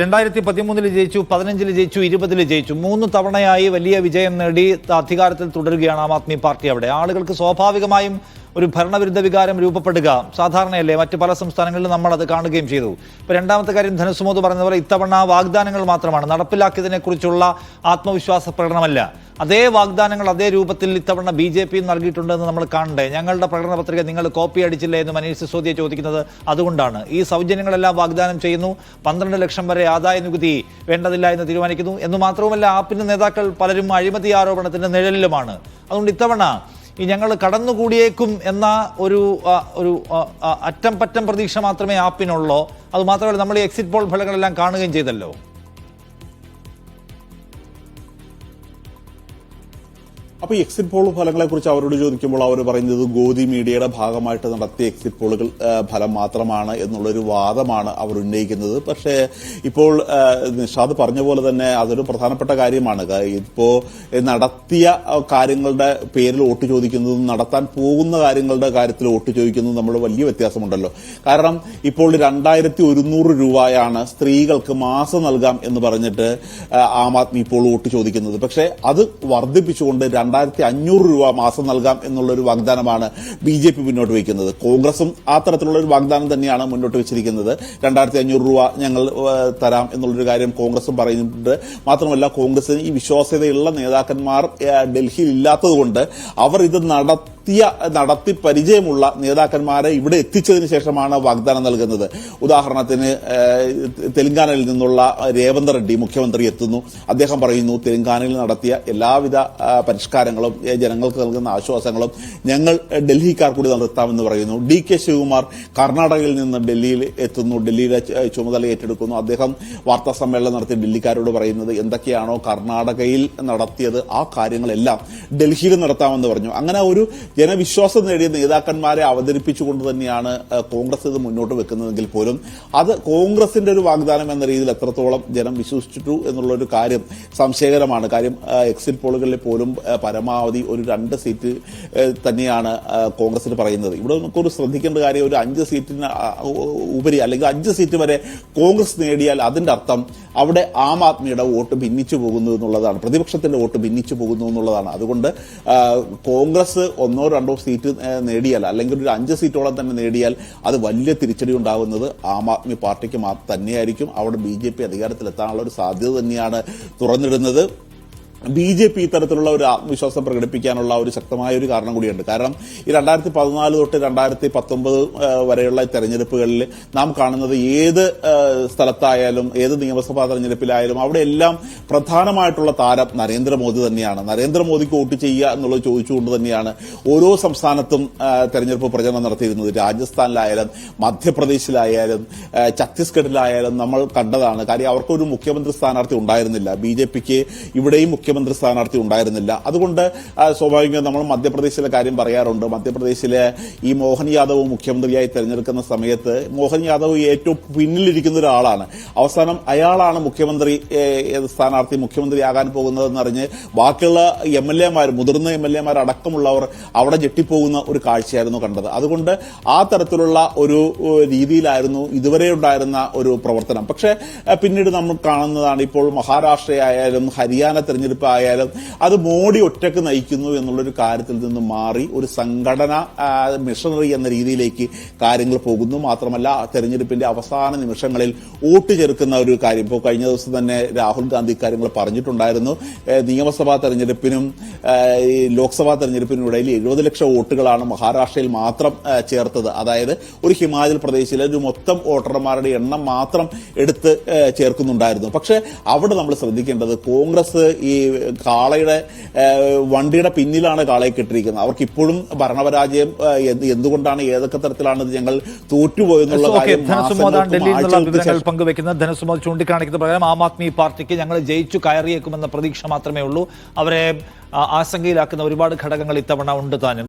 രണ്ടായിരത്തി പതിമൂന്നിൽ ജയിച്ചു പതിനഞ്ചിൽ ജയിച്ചു ഇരുപതിൽ ജയിച്ചു. മൂന്ന് തവണയായി വലിയ വിജയം നേടി അധികാരത്തിൽ തുടരുകയാണ് ആം ആദ്മി പാർട്ടി അവിടെ. ആളുകൾക്ക് സ്വാഭാവികമായും ഒരു ഭരണവിരുദ്ധ വികാരം രൂപപ്പെടുക. സാധാരണയല്ലേ മറ്റ് പല സംസ്ഥാനങ്ങളിലും നമ്മൾ അത് കാണുകയും ചെയ്തു. ഇപ്പോൾ രണ്ടാമത്തെ കാര്യം ധനസുമോദ് പറഞ്ഞതുപോലെ ഇത്തവണ വാഗ്ദാനങ്ങൾ മാത്രമാണ്. നടപ്പിലാക്കിയതിനെക്കുറിച്ചുള്ള ആത്മവിശ്വാസ പ്രകടനമല്ല. അതേ വാഗ്ദാനങ്ങൾ അതേ രൂപത്തിൽ ഇത്തവണ ബി ജെ പിയും നൽകിയിട്ടുണ്ടെന്ന് നമ്മൾ കാണണ്ടേ? ഞങ്ങളുടെ പ്രകടന പത്രിക നിങ്ങൾ കോപ്പി അടിച്ചില്ലേ എന്ന് മനീഷ് സിസോദിയ ചോദിക്കുന്നത് അതുകൊണ്ടാണ്. ഈ സൗജന്യങ്ങളെല്ലാം വാഗ്ദാനം ചെയ്യുന്നു. പന്ത്രണ്ട് ലക്ഷം വരെ ആദായ നികുതി വേണ്ടതില്ല എന്ന് തീരുമാനിക്കുന്നു. എന്ന് മാത്രവുമല്ല ആപ്പിന്റെ നേതാക്കൾ പലരും അഴിമതി ആരോപണത്തിന്റെ നിഴലിലുമാണ്. അതുകൊണ്ട് ഇത്തവണ ഈ ഞങ്ങൾ കടന്നുകൂടിയേക്കും എന്ന ഒരു ഒരു അറ്റം പറ്റം പ്രതീക്ഷ മാത്രമേ ആപ്പിനുള്ളൂ. അത് മാത്രമല്ല നമ്മൾ ഈ എക്സിറ്റ് പോൾ ഫലങ്ങളെല്ലാം കാണുകയും ചെയ്തല്ലോ. അപ്പൊ ഈ എക്സിറ്റ് പോൾ ഫലങ്ങളെ കുറിച്ച് അവരോട് ചോദിക്കുമ്പോൾ അവർ പറയുന്നത് ഗോദി മീഡിയയുടെ ഭാഗമായിട്ട് നടത്തിയ എക്സിറ്റ് പോളുകൾ ഫലം മാത്രമാണ് എന്നുള്ളൊരു വാദമാണ് അവർ ഉന്നയിക്കുന്നത്. പക്ഷേ ഇപ്പോൾ നിഷാദ് പറഞ്ഞ പോലെ തന്നെ അതൊരു പ്രധാനപ്പെട്ട കാര്യമാണ്. ഇപ്പോൾ ഇപ്പോ നടത്തിയ കാര്യങ്ങളുടെ പേരിൽ വോട്ട് ചോദിക്കുന്നതും നടത്താൻ പോകുന്ന കാര്യങ്ങളുടെ കാര്യത്തിൽ വോട്ട് ചോദിക്കുന്നതും നമ്മൾ വലിയ വ്യത്യാസമുണ്ടല്ലോ. കാരണം ഇപ്പോൾ രണ്ടായിരത്തി ഒരുന്നൂറ് രൂപയാണ് സ്ത്രീകൾക്ക് മാസം നൽകാം എന്ന് പറഞ്ഞിട്ട് ആ, ആദ്മി ഇപ്പോൾ വോട്ട് ചോദിക്കുന്നത്. പക്ഷേ അത് വർദ്ധിപ്പിച്ചുകൊണ്ട് രണ്ടായിരത്തി അഞ്ഞൂറ് രൂപ മാസം നൽകാം എന്നുള്ള ഒരു വാഗ്ദാനമാണ് ബി ജെ പി മുന്നോട്ട് വയ്ക്കുന്നത്. കോൺഗ്രസും ആ തരത്തിലുള്ള ഒരു വാഗ്ദാനം തന്നെയാണ് മുന്നോട്ട് വെച്ചിരിക്കുന്നത്. രണ്ടായിരത്തി അഞ്ഞൂറ് രൂപ ഞങ്ങൾ തരാം എന്നുള്ളൊരു കാര്യം കോൺഗ്രസും പറയുന്നുണ്ട്. മാത്രമല്ല കോൺഗ്രസിന് ഈ വിശ്വാസ്യതയുള്ള നേതാക്കന്മാർ ഡൽഹിയിൽ ഇല്ലാത്തതുകൊണ്ട് അവർ ഇത് നടത്തിയ നടത്തി പരിചയമുള്ള നേതാക്കന്മാരെ ഇവിടെ എത്തിച്ചതിന് ശേഷമാണ് വാഗ്ദാനം നൽകുന്നത്. ഉദാഹരണത്തിന് തെലങ്കാനയിൽ നിന്നുള്ള രേവന്ത് റെഡ്ഡി മുഖ്യമന്ത്രി എത്തുന്നു. അദ്ദേഹം പറയുന്നു തെലങ്കാനയിൽ നടത്തിയ എല്ലാവിധ പരിഷ്കാരങ്ങളും ജനങ്ങൾക്ക് നൽകുന്ന ആശ്വാസങ്ങളും ഞങ്ങൾ ഡൽഹിക്കാർ കൂടി നടത്താമെന്ന് പറയുന്നു. ഡി കെ ശിവകുമാർ കർണാടകയിൽ നിന്ന് ഡൽഹിയിൽ എത്തുന്നു. ഡൽഹിയിലെ ചുമതല ഏറ്റെടുക്കുന്നു. അദ്ദേഹം വാർത്താ സമ്മേളനം നടത്തി ഡൽഹിക്കാരോട് പറയുന്നത് എന്തൊക്കെയാണോ കർണാടകയിൽ നടത്തിയത് ആ കാര്യങ്ങളെല്ലാം ഡൽഹിയിൽ നടത്താമെന്ന് പറഞ്ഞു. അങ്ങനെ ഒരു ജനവിശ്വാസം നേടിയ നേതാക്കന്മാരെ അവതരിപ്പിച്ചുകൊണ്ട് തന്നെയാണ് കോൺഗ്രസ് ഇത് മുന്നോട്ട് വെക്കുന്നതെങ്കിൽ പോലും അത് കോൺഗ്രസിന്റെ ഒരു വാഗ്ദാനം എന്ന രീതിയിൽ എത്രത്തോളം ജനം വിശ്വസിച്ചിട്ടു എന്നുള്ള ഒരു കാര്യം സംശയകരമാണ്. കാര്യം എക്സിറ്റ് പോളുകളിൽ പോലും പരമാവധി ഒരു രണ്ട് സീറ്റ് തന്നെയാണ് കോൺഗ്രസിന് പറയുന്നത്. ഇവിടെ നമുക്കൊരു ശ്രദ്ധിക്കേണ്ട കാര്യം ഒരു അഞ്ച് സീറ്റിന് ഉപരി അല്ലെങ്കിൽ അഞ്ച് സീറ്റ് വരെ കോൺഗ്രസ് നേടിയാൽ അതിന്റെ അർത്ഥം അവിടെ ആം ആദ്മിയുടെ വോട്ട് ഭിന്നിച്ചു പോകുന്നു എന്നുള്ളതാണ്. പ്രതിപക്ഷത്തിന്റെ വോട്ട് ഭിന്നിച്ചു പോകുന്നു എന്നുള്ളതാണ്. അതുകൊണ്ട് കോൺഗ്രസ് ഒന്നോ രണ്ടോ സീറ്റ് നേടിയാൽ അല്ലെങ്കിൽ ഒരു അഞ്ച് സീറ്റോളം തന്നെ നേടിയാൽ അത് വലിയ തിരിച്ചടി ഉണ്ടാകുന്നത് ആം ആദ്മി പാർട്ടിക്ക് തന്നെയായിരിക്കും. അവിടെ ബി ജെ പി അധികാരത്തിലെത്താനുള്ള ഒരു സാധ്യത തന്നെയാണ് തുറന്നിടുന്നത്. ബി ജെ പി ഇത്തരത്തിലുള്ള ഒരു ആത്മവിശ്വാസം പ്രകടിപ്പിക്കാനുള്ള ഒരു ശക്തമായ ഒരു കാരണം കൂടിയുണ്ട്. കാരണം ഈ രണ്ടായിരത്തി പതിനാല് തൊട്ട് രണ്ടായിരത്തി പത്തൊമ്പത് വരെയുള്ള തെരഞ്ഞെടുപ്പുകളിൽ നാം കാണുന്നത് ഏത് സ്ഥലത്തായാലും ഏത് നിയമസഭാ തെരഞ്ഞെടുപ്പിലായാലും അവിടെയെല്ലാം പ്രധാനമായിട്ടുള്ള താരം നരേന്ദ്രമോദി തന്നെയാണ്. നരേന്ദ്രമോദിക്ക് വോട്ട് ചെയ്യുക എന്നുള്ളത് ചോദിച്ചുകൊണ്ട് തന്നെയാണ് ഓരോ സംസ്ഥാനത്തും തെരഞ്ഞെടുപ്പ് പ്രചരണം നടത്തിയിരുന്നത്. രാജസ്ഥാനിലായാലും മധ്യപ്രദേശിലായാലും ഛത്തീസ്ഗഡിലായാലും നമ്മൾ കണ്ടതാണ്. കാര്യം അവർക്കൊരു മുഖ്യമന്ത്രി സ്ഥാനാർത്ഥി ഉണ്ടായിരുന്നില്ല. ബി ജെ പിക്ക് ഇവിടെയും മുഖ്യമന്ത്രി സ്ഥാനാർത്ഥി ഉണ്ടായിരുന്നില്ല. അതുകൊണ്ട് സ്വാഭാവികം നമ്മൾ മധ്യപ്രദേശിലെ കാര്യം പറയാറുണ്ട്. മധ്യപ്രദേശിലെ ഈ മോഹൻ യാദവ് മുഖ്യമന്ത്രിയായി തെരഞ്ഞെടുക്കുന്ന സമയത്ത് മോഹൻ യാദവ് ഏറ്റവും പിന്നിലിരിക്കുന്ന ഒരാളാണ്. അവസാനം അയാളാണ് മുഖ്യമന്ത്രി സ്ഥാനാർത്ഥി മുഖ്യമന്ത്രിയാകാൻ പോകുന്നതെന്ന് അറിഞ്ഞ് ബാക്കിയുള്ള എം എൽ എമാർ മുതിർന്ന എം എൽ എമാർ അടക്കമുള്ളവർ അവിടെ ഞെട്ടിപ്പോകുന്ന ഒരു കാഴ്ചയായിരുന്നു കണ്ടത്. അതുകൊണ്ട് ആ തരത്തിലുള്ള ഒരു രീതിയിലായിരുന്നു ഇതുവരെ ഉണ്ടായിരുന്ന ഒരു പ്രവർത്തനം. പക്ഷേ പിന്നീട് നമ്മൾ കാണുന്നതാണ് ഇപ്പോൾ മഹാരാഷ്ട്രയായാലും ഹരിയാന തെരഞ്ഞെടുപ്പ് ആയാലും അത് മോഡി ഒറ്റയ്ക്ക് നയിക്കുന്നു എന്നുള്ളൊരു കാര്യത്തിൽ നിന്ന് മാറി ഒരു സംഘടന മിഷണറി എന്ന രീതിയിലേക്ക് കാര്യങ്ങൾ പോകുന്നു. മാത്രമല്ല തെരഞ്ഞെടുപ്പിന്റെ അവസാന നിമിഷങ്ങളിൽ വോട്ട് ചെറുക്കുന്ന ഒരു കാര്യം. ഇപ്പോൾ കഴിഞ്ഞ ദിവസം തന്നെ രാഹുൽ ഗാന്ധി കാര്യങ്ങൾ പറഞ്ഞിട്ടുണ്ടായിരുന്നു. നിയമസഭാ തെരഞ്ഞെടുപ്പിനും ലോക്സഭാ തെരഞ്ഞെടുപ്പിനും ഇടയിൽ എഴുപത് ലക്ഷം വോട്ടുകളാണ് മഹാരാഷ്ട്രയിൽ മാത്രം ചേർത്തത്. അതായത് ഒരു ഹിമാചൽ പ്രദേശിലെ ഒരു മൊത്തം വോട്ടർമാരുടെ എണ്ണം മാത്രം എടുത്ത് ചേർക്കുന്നുണ്ടായിരുന്നു. പക്ഷേ അവിടെ നമ്മൾ ശ്രദ്ധിക്കേണ്ടത് കോൺഗ്രസ് ഈ കാളയുടെ വണ്ടിയുടെ പിന്നിലാണ് കാളയെ കെട്ടിരിക്കുന്നത് അവർക്ക് ഇപ്പോഴും ഭരണപരാജയം എന്തുകൊണ്ടാണ് ഏതൊക്കെ തരത്തിലാണ് ഇത് ഞങ്ങൾ തോറ്റുപോയെന്നുള്ള പങ്കുവെക്കുന്ന ധനസുമോദ് ചൂണ്ടിക്കാണിക്കുന്ന പ്രകാരം ആം ആദ്മി പാർട്ടിക്ക് ഞങ്ങൾ ജയിച്ചു കയറിയേക്കുമെന്ന പ്രതീക്ഷ മാത്രമേ ഉള്ളൂ. അവരെ ആശങ്കയിലാക്കുന്ന ഒരുപാട് ഘടകങ്ങൾ ഇത്തവണ ഉണ്ട് താനും.